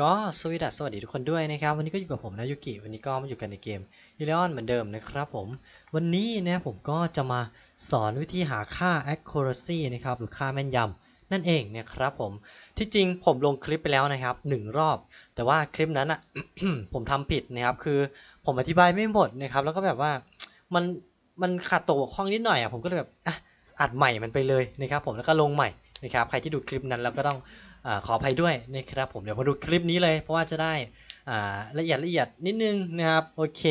ก็สวัสดีสวัสดีทุกคนด้วยนะครับ วันนี้ก็อยู่กับผมนะยุกิวันนี้ก็มาอยู่กันในเกมฮิเลออนเหมือนเดิมนะครับผม วันนี้นะผมก็จะมาสอนวิธีหาค่า accuracy นะครับหรือค่าแม่นยำนั่นเองนะครับผม ที่จริงผมลงคลิปไปแล้วนะครับหนึ่งรอบ แต่ว่าคลิปนั้นอะ ผมทำผิดนะครับ คือผมอธิบายไม่หมดนะครับ แล้วก็แบบว่ามันมันขาดตัวบกพร่องนิดหน่อยอะผมก็เลยแบบอะอัดใหม่มันไปเลยนะครับ ผมแล้วก็ลงใหม่นะครับ ใครที่ดูคลิปนั้นแล้วก็ต้อง อขออภัยด้วยนะครับผมเดี๋ยวมาดูคลิปนี้เลยเพราะว่าจะได้ละเอียดละเอียดนิดนึงนะครับโอเค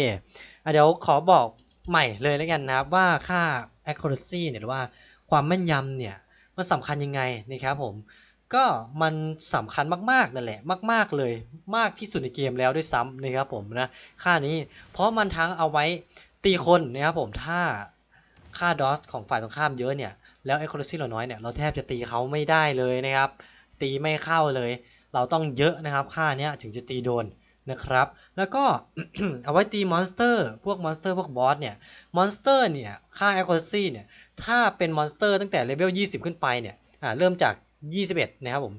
อเดี๋ยวขอบอกใหม่เลยแล้วกันนะครับว่าค่า accuracy เนี่ยหรือว่าความแม่นยำเนี่ยมันสำคัญยังไงนะครับผมก็มันสำคัญมากๆนั่นแหละมาก ๆเลยมากที่สุดในเกมแล้วด้วยซ้ำนะครับผมนะค่านี้เพราะมันทั้งเอาไว้ตีคนนะครับผมถ้าค่าดอสของฝ่ายตรงข้ามเยอะเนี่ยแล้ว accuracy เราน้อยเนี่ยเราแทบจะตีเขาไม่ได้เลยนะครับ ตีไม่เข้าเลย เราต้องเยอะนะครับค่าเนี้ยถึงจะตีโดนนะครับ แล้วก็เอาไว้ตีมอนสเตอร์พวกมอนสเตอร์พวกบอสเนี่ยมอนสเตอร์เนี่ยค่า accuracy เนี่ยถ้าเป็นมอนสเตอร์ตั้งแต่เลเวล20 ขึ้นไปเนี่ยอ่าเริ่มจาก 21 นะครับผม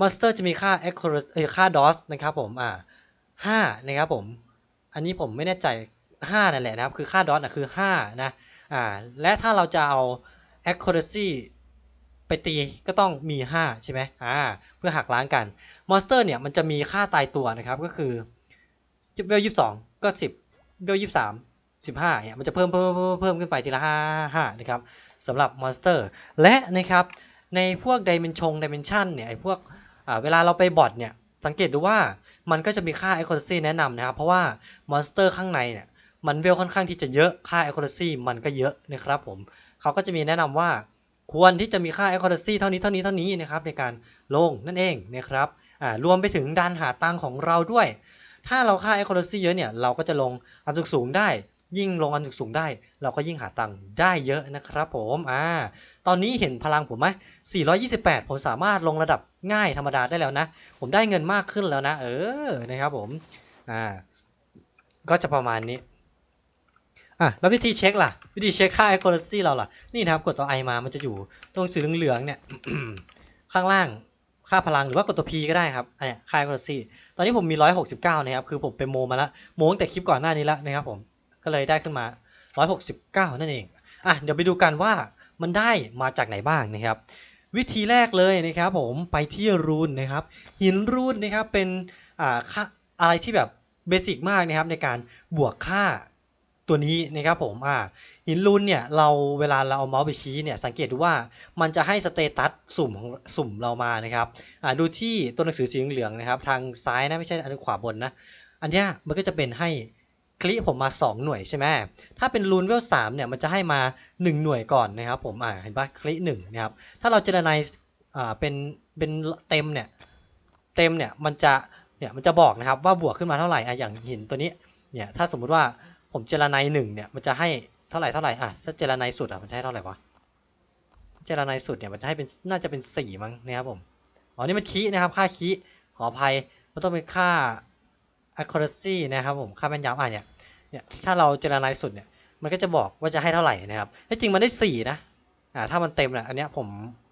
มอนสเตอร์จะมีค่า accuracy เออค่า DOS นะครับผมอ่า5นะครับผม อันนี้ผมไม่แน่ใจ 5 นั่นแหละนะครับ คือค่า DOS นะคือ 5 นะอ่าและถ้าเราจะเอา accuracy ไปตีก็ต้องมี 5 ใช่ไหมอ่าเพื่อหักล้างกันมอนสเตอร์เนี่ยมันจะมีค่าตายตัวนะครับก็คือเวลยี่สิบสองก็สิบเวลยี่สิบสามสิบห้าเนี่ยมันจะเพิ่มเพิ่มเพิ่มเพิ่มขึ้นไปทีละห้าห้านะครับสำหรับมอนสเตอร์และนะครับในพวกดิเมนชงดิเมนชันเนี่ยไอพวกเวลาเราไปบอทเนี่ยสังเกตดูว่ามันก็จะมีค่า accuracy แนะนำนะครับ เพราะว่ามอนสเตอร์ข้างในเนี่ยมันเวลค่อนข้างที่จะเยอะค่า accuracy มันก็เยอะนะครับผมเขาก็จะมีแนะนำว่า ควรที่จะมีค่า accuracy เท่านี้เท่านี้เท่านี้นะครับในการลงนั่นเองนะครับอ่ารวมไปถึงการหาตังค์ของเราด้วย ถ้าเราค่า accuracy เยอะเนี่ยเราก็จะลงอันสูงสูงได้ ยิ่งลงอันสูงสูงได้ เราก็ยิ่งหาตังค์ได้เยอะนะครับผมอ่าตอนนี้เห็นพลังผมไหม428 ผมสามารถลงระดับง่ายธรรมดาได้แล้วนะ ผมได้เงินมากขึ้นแล้วนะ เออนะครับผมอ่าก็จะประมาณนี้ อะแล้ววิธีเช็คล่ะ วิธีเช็คค่า accuracy เราล่ะ นี่นะครับกดตัว i มามันจะอยู่ตรงสีเหลืองๆเนี่ย ข้างล่างค่าพลังหรือว่ากดตัว p ก็ได้ครับอันเนี้ยค่า accuracy ตอนนี้ผมมี 169นะครับคือผมไปโมมาแล้วโมตั้งแต่คลิปก่อนหน้านี้แล้วนะครับผมก็เลยได้ขึ้นมา 169 นั่นเองอะเดี๋ยวไปดูกันว่ามันได้มาจากไหนบ้างนะครับ วิธีแรกเลยนะครับผมไปที่รูนนะครับ หินรูนนะครับเป็นอ่าค่าอะไรที่แบบเบสิกมากนะครับในการบวกค่า ตัวนี้นะครับผมอ่าหินรูนเนี่ยเราเวลาเราเอาเมาส์ไปชี้เนี่ยสังเกตดูว่ามันจะให้สเตตัสสุ่มของสุ่มเรามานะครับอ่าดูที่ตัวหนังสือสีเหลืองนะครับ ทางซ้ายนะไม่ใช่อันขวาบนนะ อันนี้มันก็จะเป็นให้คลิผมมา 2 หน่วยใช่ไหมถ้าเป็นรูนเวลสามเนี่ยมันจะให้มา 1 หน่วยก่อนนะครับผมอ่าเห็นปะคลิหนึ่งนะครับถ้าเราเจรไนอ่าเป็นเป็นเต็มเนี่ยเต็มเนี่ยมันจะเนี่ยมันจะบอกนะครับว่าบวกขึ้นมาเท่าไหร่อะอย่างหินตัวนี้เนี่ยถ้าสมมุติว่า ผมเจรไนหนึ่งเนี่ยมันจะให้เท่าไหร่เท่าไหร่อะถ้าเจรไนสุดอะมันจะให้เท่าไหร่วะเจรไนสุดเนี่ยมันจะให้เป็นน่าจะเป็นสี่มั้งนะครับผมอ๋อนี่มันคีนะครับค่าคีขออภัยมันต้องเป็นค่า accuracy นะครับผมค่าแม่นยำอะเนี่ยเนี่ยถ้าเราเจรไนสุดเนี่ยมันก็จะบอกว่าจะให้เท่าไหร่นะครับที่จริงมันได้สี่นะอ่าถ้ามันเต็มแหละอันเนี้ยผม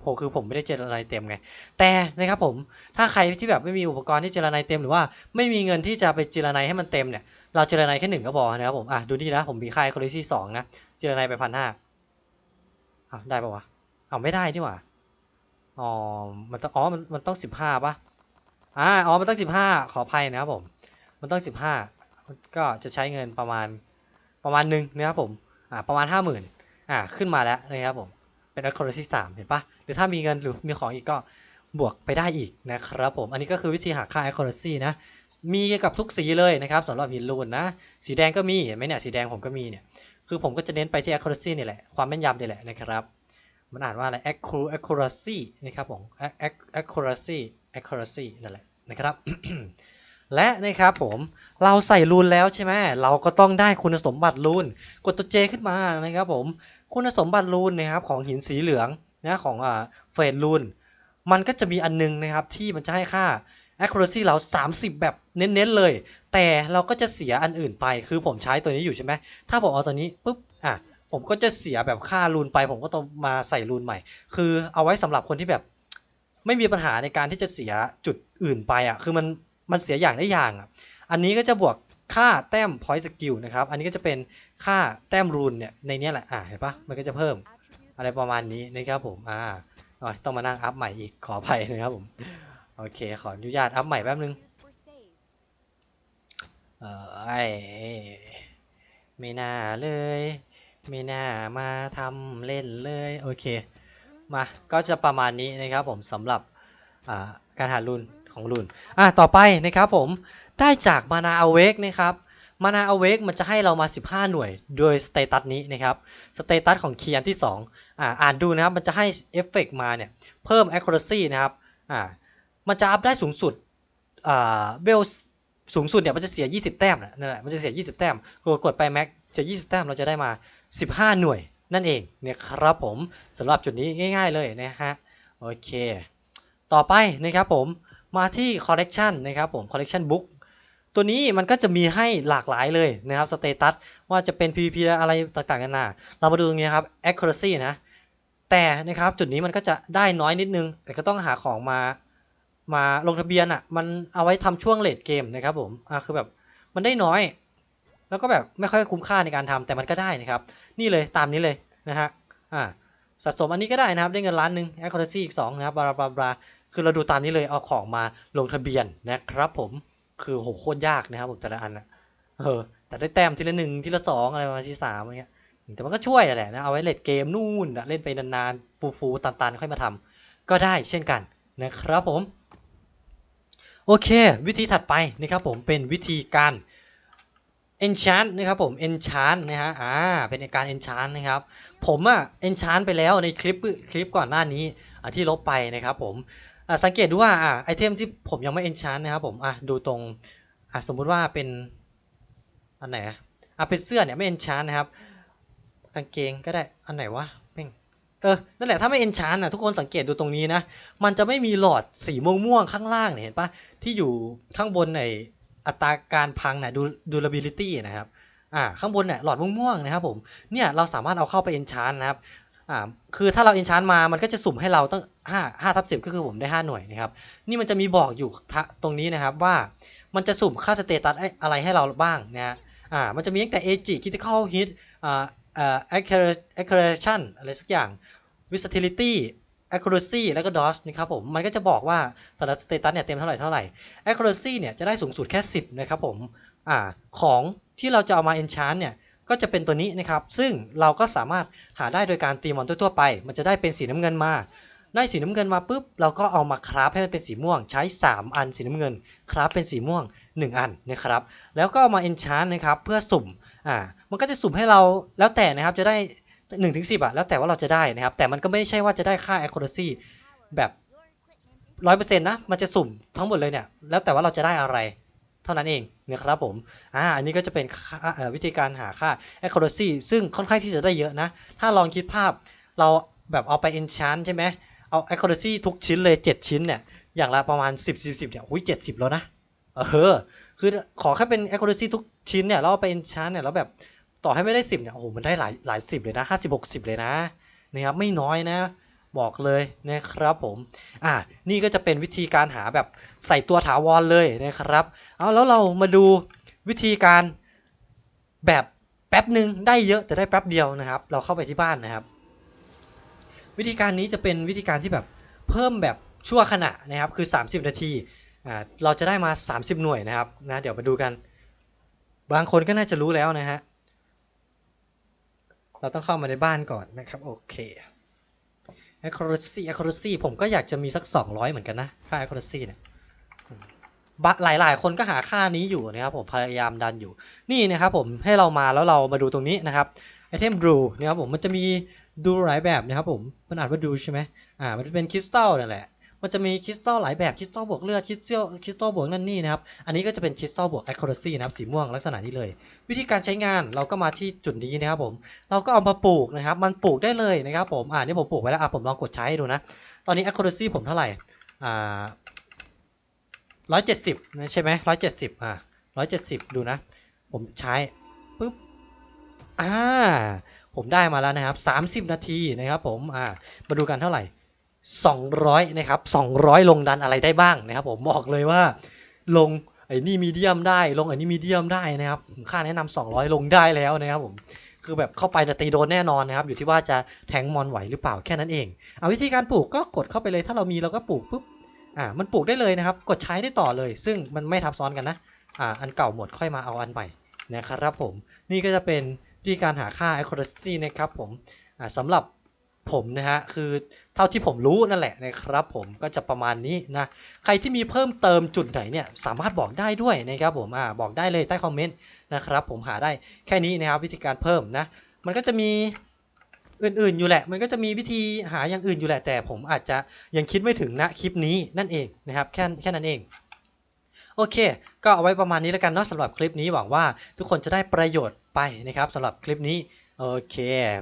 ผมคือผมไม่ได้เจรไนเต็มไง แต่นะครับผมถ้าใครที่แบบไม่มีอุปกรณ์ที่เจรไนเต็มหรือว่าไม่มีเงินที่จะไปเจรไนให้มันเต็มเนี่ย เราเจรไนแค่หนึ่งก็พอนะครับผม อะดูนี่นะ ผมมีค่า accuracy สองนะ เจรไนไปพันห้าอะได้ปะวะอ้าวไม่ได้นี่หว่า อ๋อ มันต้อง อ๋อ มันมันต้องสิบห้าปะอ่าอ๋อ มันต้องสิบห้าขออภัยนะครับผม มันต้องสิบห้าก็จะใช้เงินประมาณประมาณหนึ่งนะครับผม อ่าประมาณห้าหมื่นอ่าขึ้นมาแล้วนะครับผม เป็น accuracy สามเห็นปะหรือถ้ามีเงินหรือมีของอีกก็ บวกไปได้อีกนะครับผม อันนี้ก็คือวิธีหาค่า accuracy นะ มีกับทุกสีเลยนะครับสำหรับหินรูนนะ สีแดงก็มีเห็นไหมเนี่ยสีแดงผมก็มีเนี่ย คือผมก็จะเน้นไปที่ accuracy นี่แหละ ความแม่นยำนี่แหละนะครับ มันอ่านว่าอะไร accuracy นะครับผม accuracy accuracy นั่นแหละนะครับ และนะครับผมเราใส่รูนแล้วใช่ไหมเราก็ต้องได้คุณสมบัติรูน กดตัว J ขึ้นมานะครับผม คุณสมบัติรูนนะครับของหินสีเหลืองนะของเฟรดรูน มันก็จะมีอันนึงนะครับที่มันจะให้ค่า accuracy เรา 30 แบบเน้นๆเลย แต่เราก็จะเสียอันอื่นไป คือผมใช้ตัวนี้อยู่ใช่ไหม ถ้าผมเอาตัวนี้ปุ๊บ อะ ผมก็จะเสียแบบค่ารูนไป ผมก็ต้องมาใส่รูนใหม่ คือเอาไว้สำหรับคนที่แบบ ไม่มีปัญหาในการที่จะเสียจุดอื่นไปอะ คือมัน มันเสียอย่างได้อย่างอะ อันนี้ก็จะบวกค่าแต้ม point skill นะครับ อันนี้ก็จะเป็นค่าแต้มรูนเนี่ย ในนี้แหละ อ่าเห็นปะมันก็จะเพิ่มอะไรประมาณนี้นะครับผม อ่า ต้องมานั่งอัพใหม่อีกขออภัยนะครับผม โอเค ขออนุญาตอัพใหม่แป๊บนึง เออไอไม่น่าเลย ไม่น่ามาทำเล่นเลย โอเค มาก็จะประมาณนี้นะครับผมสำหรับการหารุนของรุนอะต่อไปนะครับผมได้จากมานาอเวกนะครับ มานาอเวกมันจะให้เรามา 15 หน่วยโดยสเตตัสนี้นะครับสเตตัสของคีย์อันที่ 2อ่าอ่านดูนะครับมันจะให้เอฟเฟกมาเนี่ยเพิ่ม accuracy นะครับอ่ามันจะอัพได้สูงสุดอ่าเบลสูงสุดเนี่ยมันจะเสีย 20 แต้มนั่นแหละมันจะเสีย 20 แต้มกดกดไปแม็กจะ20 แต้มเราจะได้มา 15 หน่วยนั่นเองเนี่ยครับผมสำหรับจุดนี้ง่าย ๆเลยนะฮะโอเค ต่อไปนะครับผมมาที่ collection นะครับผม collection book ตัวนี้มันก็จะมีให้หลากหลายเลยนะครับสเตตัสว่าจะเป็น PVP อะไรต่างๆกันานาเรามาดูตรงนี้ครับ accuracy นะแต่นะครับจุดนี้มันก็จะได้น้อยนิดนึง แต่ก็ต้องหาของมามาลงทะเบียนอะ่ะมันเอาไว้ทำช่วงเลดเกมนะครับผมอะคือแบบมันได้น้อย แล้วก็แบบไม่ค่อยคุ้มค่าในการทำแต่มันก็ได้นะครับ นี่เลยตามนี้เลยนะฮะอ่าสะสมอันนี้ก็ได้นะครับได้เงินล้านหนึ่ง accuracy อีก2นะครับบลาบลาบลาคือเราดูตามนี้เลยเอาของมาลงทะเบียนนะครับผม คือโหโคตรยากนะครับผมแต่ละอันนะเออแต่ได้แต้มทีละหนึ่งทีละสองอะไรมาทีสามอะไรเงี้ยแต่มันก็ช่วยแหละนะเอาไว้เล่นเกมนู่นเล่นไปนานๆฟูๆตันๆค่อยมาทำก็ได้เช่นกันนะครับผม โอเค วิธีถัดไปนะครับผมเป็นวิธีการ enchant นะครับผม enchant นะฮะอ่าเป็นการ enchant นะครับ ผมอะ enchant ไปแล้วในคลิปคลิปก่อนหน้านี้ที่ลบไปนะครับผม สังเกตดูว่าอะไอเทมที่ผมยังไม่ enchant นะครับผมอะดูตรงอะสมมุติว่าเป็นอันไหนอะเป็นเสื้อเนี่ยไม่ enchant นะครับกางเกงก็ได้อันไหนวะแม่งเออนั่นแหละถ้าไม่ enchant อะทุกคนสังเกตดูตรงนี้นะ มันจะไม่มีหลอดสีม่วงๆข้างล่างเนี่ยเห็นปะที่อยู่ข้างบนในอัตราการพังเนี่ยดู durability นะครับอ่าข้างบนเนี่ยหลอดม่วงๆนะครับผมเนี่ยเราสามารถเอาเข้าไป enchant นะครับ อ่าคือถ้าเรา enchant มามันก็จะสุ่มให้เราตั้ง5 5ทับ10 ก็คือผมได้ 5 หน่วยนะครับ นี่มันจะมีบอกอยู่ตรงนี้นะครับว่ามันจะสุ่มค่าสเตตัสอะไรให้เราบ้างนะฮะอ่ามันจะมีตั้งแต่ AG critical hit อ่าอ่า acceleration อะไรสักอย่าง versatility accuracy แล้วก็ dodge นะครับผม มันก็จะบอกว่าแต่ละสเตตัสเนี่ยเต็มเท่าไหร่เท่าไหร่ accuracy เนี่ยจะได้สูงสุดแค่ 10 นะครับผม อ่า ของที่เราจะเอามา enchant เนี่ย ก็จะเป็นตัวนี้นะครับ ซึ่งเราก็สามารถหาได้โดยการตีมอนทั่วๆไป มันจะได้เป็นสีน้ำเงินมา ได้สีน้ำเงินมาปุ๊บ เราก็เอามาคราฟให้มันเป็นสีม่วง ใช้ 3 อันสีน้ำเงิน คราฟเป็นสีม่วง 1 อันนะครับ แล้วก็เอามา enchant นะครับเพื่อสุ่ม อ่า มันก็จะสุ่มให้เราแล้วแต่นะครับจะได้1นถึงสิอะแล้วแต่ว่าเราจะได้นะครับ แต่มันก็ไม่ใช่ว่าจะได้ค่า accuracy แบบร้อยเปอร์เซ็นต์นะ มันจะสุ่มทั้งหมดเลยเนี่ย แล้วแต่ว่าเราจะได้อะไร เท่านั้นเองนะครับผมอ่าอันนี้ก็จะเป็นวิธีการหาค่า accuracy ซึ่งค่อนข้างที่จะได้เยอะนะ ถ้าลองคิดภาพเราแบบเอาไป enchant ใช่ไหมเอา accuracy ทุกชิ้นเลย 7 ชิ้นเนี่ยอย่างละประมาณ 10 10 10เนี่ยอุ้ย70 แล้วนะเออคือขอแค่เป็น accuracy ทุกชิ้นเนี่ยแล้วเอาไป enchant เนี่ยแล้วแบบต่อให้ไม่ได้ 10เนี่ยโอ้โหมันได้หลายหลายสิบเลยนะ50 60 เลยนะนะครับไม่น้อยนะ บอกเลยนะครับผมอ่านี่ก็จะเป็นวิธีการหาแบบใส่ตัวถาวรเลยนะครับ เอาแล้วเรามาดูวิธีการแบบแป๊บหนึ่งได้เยอะแต่ได้แป๊บเดียวนะครับ เราเข้าไปที่บ้านนะครับ วิธีการนี้จะเป็นวิธีการที่แบบเพิ่มแบบชั่วขณะนะครับคือ 30 นาทีอ่าเราจะได้มา 30 หน่วยนะครับนะเดี๋ยวมาดูกัน บางคนก็น่าจะรู้แล้วนะฮะเราต้องเข้ามาในบ้านก่อนนะครับโอเค accuracy accuracy ผมก็อยากจะมีสัก 200 เหมือนกันนะ ค่า accuracy เนี่ยบะหลายๆคนก็หาค่านี้อยู่นะครับผมพยายามดันอยู่ นี่นะครับผมให้เรามาแล้วเรามาดูตรงนี้นะครับ item blue นะครับผมมันจะมีดูหลายแบบนะครับผมมันอ่านว่าดูใช่ไหมอ่ามันจะเป็นคริสตัลนั่นแหละ มันจะมีคริสตัลหลายแบบคริสตัลบวกเลือดคริสตัลคริสตัลบวกนั่นนี่นะครับ อันนี้ก็จะเป็นคริสตัลบวก accuracy นะครับสีม่วงลักษณะนี้เลย วิธีการใช้งานเราก็มาที่จุดนี้นะครับผม เราก็เอามาปลูกนะครับ มันปลูกได้เลยนะครับผม อ่านี่ผมปลูกไว้แล้วอะผมลองกดใช้ใดูนะ ตอนนี้ accuracy ผมเท่าไหร่ อ่าร้อยเจ็ดสิบนะใช่ไหมร้อยเจ็ดสิบอ่าร้อยเจ็ดสิบดูนะ ผมใช้ปุ๊บ อ่า ผมได้มาแล้วนะครับสามสิบนาทีนะครับผม อ่า มาดูกันเท่าไหร่ 200นะครับ200 ลงดันอะไรได้บ้างนะครับ ผมบอกเลยว่าลงไอ้นี่มีเดียมได้ ลงไอ้นี่มีเดียมได้นะครับค่าแนะนำ200 ลงได้แล้วนะครับผมคือแบบเข้าไปจะตีโดนแน่นอนนะครับ อยู่ที่ว่าจะแทงมอนไหวหรือเปล่าแค่นั้นเอง เอาวิธีการปลูกก็กดเข้าไปเลยถ้าเรามีเราก็ปลูกปุ๊บอ่ามันปลูกได้เลยนะครับ กดใช้ได้ต่อเลย ซึ่งมันไม่ทับซ้อนกันนะอ่าอันเก่าหมดค่อยมาเอาอันใหม่นะครับผมนี่ก็จะเป็นวิธีการหาค่า accuracy นะครับผมอ่าสำหรับ ผมนะฮะคือเท่าที่ผมรู้นั่นแหละนะครับ ผมก็จะประมาณนี้นะใครที่มีเพิ่มเติมจุดไหนเนี่ยสามารถบอกได้ด้วยนะครับผมอ่าบอกได้เลยใต้คอมเมนต์นะครับผมหาได้แค่นี้นะครับวิธีการเพิ่มนะมันก็จะมีอื่นๆอยู่แหละ มันก็จะมีวิธีหาอย่างอื่นอยู่แหละ แต่ผมอาจจะยังคิดไม่ถึงณคลิปนี้นั่นเองนะครับแค่แค่นั้นเองโอเค ก็เอาไว้ประมาณนี้แล้วกันเนาะสำหรับคลิปนี้หวังว่าทุกคนจะได้ประโยชน์ไปนะครับสำหรับคลิปนี้ โอเค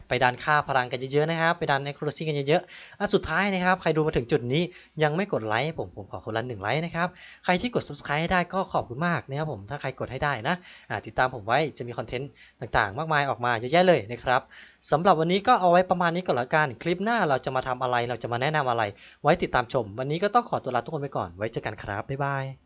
ไปดันค่าพลังกันเยอะๆนะครับ ไปดัน accuracy กันเยอะๆอะสุดท้ายนะครับ ใครดูมาถึงจุดนี้ยังไม่กดไลค์ผมผมขอคนละหนึ่งไลค์นะครับ ใครที่กด subscribe ให้ได้ก็ขอบคุณมากนะครับผมถ้าใครกดให้ได้นะอะติดตามผมไว้จะมีคอนเทนต์ต่างๆ มากมายออกมาเยอะแยะเลยนะครับสำหรับวันนี้ก็เอาไว้ประมาณนี้ก่อนละกันคลิปหน้าเราจะมาทำอะไรเราจะมาแนะนำอะไร ไว้ติดตามชม วันนี้ก็ต้องขอตัวลาทุกคนไปก่อนไว้เจอกันครับบ๊ายบาย